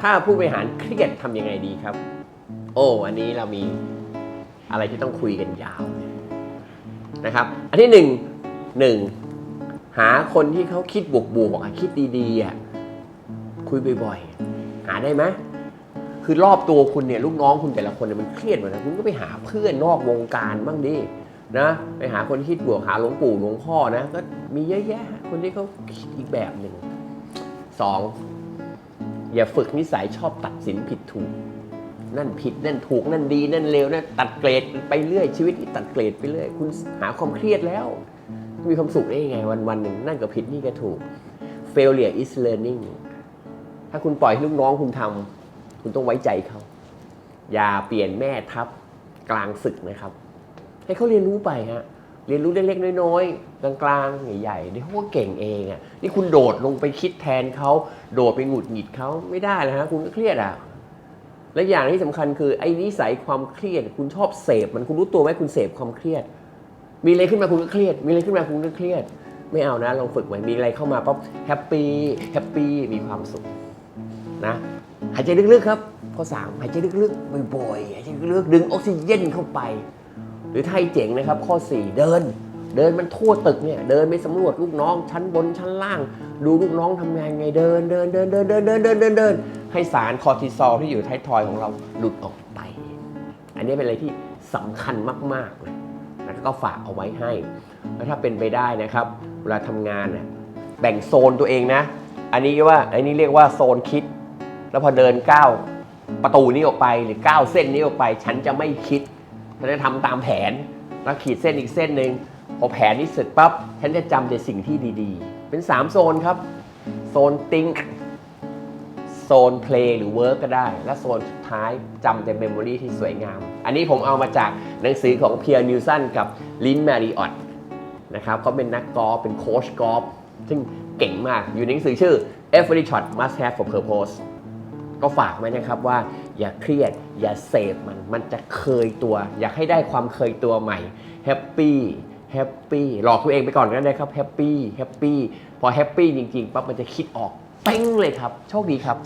ถ้าผู้บริหารเครียดทำยังไงดีครับ โอ้อันนี้เรามีอะไรที่ต้องคุยกันยาวนะครับ อันที่หนึ่งหนึ่งหาคนที่เขาคิดบวกบวกๆอะคิดดีๆอะคุยบ่อยๆ หาได้ไหมคือรอบตัวคุณเนี่ยลูกน้องคุณแต่ละคนเนี่ยมันเครียดหมดนะคุณก็ไปหาเพื่อนนอกวงการบ้างดินะไปหาคนคิดบวกหาหลวงปู่หลวงพ่อนะ ก็มีเยอะแยะคนที่เขาคิดอีกแบบหนึ่งสอง อย่าฝึกนิสัยชอบตัดสินผิดถูก นั่นผิดนั่นถูกนั่นดีนั่นเลวนั่นตัดเกรดไปเรื่อยชีวิตนี่ตัดเกรดไปเรื่อยคุณหาความเครียดแล้ว มีความสุขได้ยังไงวันวันหนึ่งนั่นก็ผิดนี่ก็ถูก failure is learning ถ้าคุณปล่อยให้ลูกน้องคุณทำคุณต้องไว้ใจเขาอย่าเปลี่ยนแม่ทัพกลางศึกนะครับ ให้เขาเรียนรู้ไปฮะ เรียนรู้เล็กๆน้อยๆ กลางๆ ใหญ่ๆเดี๋ยวเขาก็เก่งเองอะนี่คุณโดดลงไปคิดแทนเขาโดดไปหงุดหงิดเขาไม่ได้เลยฮะคุณก็เครียดอะและอย่างที่สำคัญคือไอ้นิสัยความเครียด คุณชอบเสพมันคุณรู้ตัวไหมคุณเสพความเครียด มีอะไรขึ้นมาคุณก็เครียด มีอะไรขึ้นมาคุณก็เครียด ไม่เอานะลองฝึกไว้มีอะไรเข้ามาปั๊บแฮปปี้แฮปปี้มีความสุขนะหายใจลึกๆครับข้อสามหายใจลึกๆบ่อยๆหายใจลึกๆดึงออกซิเจนเข้าไป หรือไทยเจ๋งนะครับ ข้อ 4 เดิน เดินมันทั่วตึกเนี่ยเดินไปสำรวจลูกน้อง ชั้นบนชั้นล่าง ดูลูกน้องทำงานไงเดินเดินเดินเดินเดินเดินเดินเดินเดินให้สารคอร์ติซอลที่อยู่ท้ายทอยของเราหลุดออกไป อันนี้เป็นอะไรที่สำคัญมากๆเลยแล้วก็ฝากเอาไว้ให้ แล้วถ้าเป็นไปได้นะครับ เวลาทำงานน่ะแบ่งโซนตัวเองนะ อันนี้ว่าอันนี้เรียกว่าโซนคิด แล้วพอเดินก้าวประตูนี้ออกไปหรือก้าวเส้นนี้ออกไป ฉันจะไม่คิด ฉันจะทำตามแผนแล้วขีดเส้นอีกเส้นหนึ่งพอแผนนี้เสร็จปั๊บฉันจะจำแต่สิ่งที่ดีๆ เป็น 3 โซนครับ โซน think โซน play หรือ work ก็ได้ และโซนสุดท้ายจำแต่ memory ที่สวยงาม อันนี้ผมเอามาจากหนังสือของเพียร์นิวสันกับลินแมริออตนะครับเขาเป็นนักกอล์ฟเป็นโค้ชกอล์ฟซึ่งเก่งมากอยู่ในหนังสือชื่อ Every Shot Must Have for Purpose ก็ฝากไว้นะครับว่าอย่าเครียดอย่าเสพมันมันจะเคยตัว อยากให้ได้ความเคยตัวใหม่แฮปปี้แฮปปี้หลอกตัวเองไปก่อนก็ได้ครับแฮปปี้แฮปปี้พอแฮปปี้จริงๆปั๊บมันจะคิดออกเป้งเลยครับ โชคดีครับ